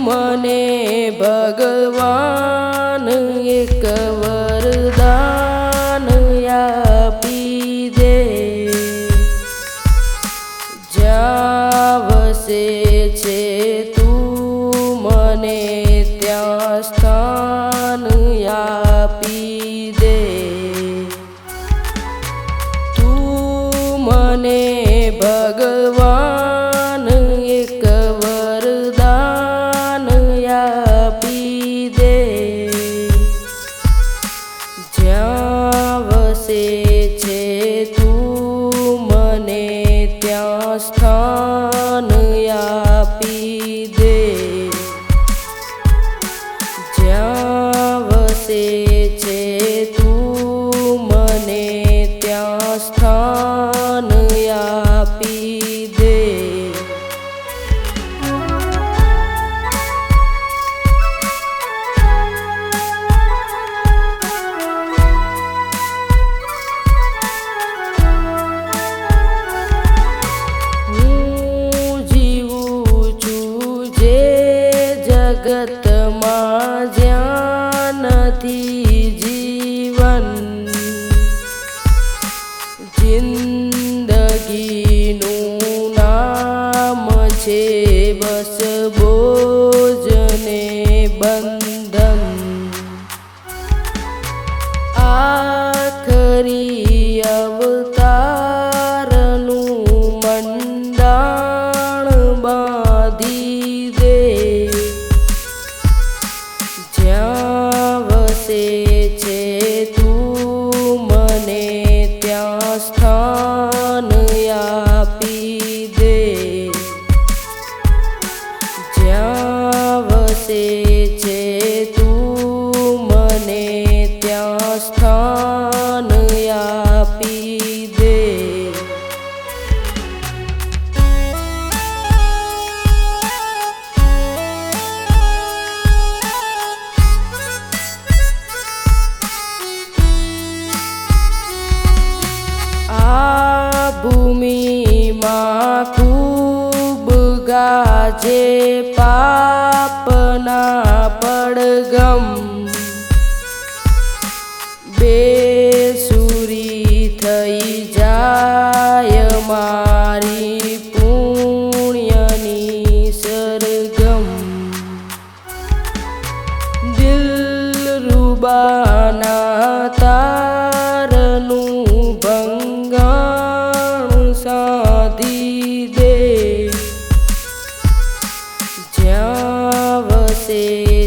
મને ભગવાન એક વરદાન આપી દે. જ્યાં વસે છે તું મને ત્યાં સ્થાન આપી स्थानयापि दे ज બાંધી દે જ્યાં વસે છે તું મને ત્યાં સ્થાન આપી દે. જ્યાં વસે છે તું મને ત્યાં સ્થાન ભૂમિમાં ખૂબ ગાજે પાપના પડગમ. બેસુરી થઈ જાય મારી પુણ્યની સરગમ. દિલ રૂબાના તારનું ભંગા você.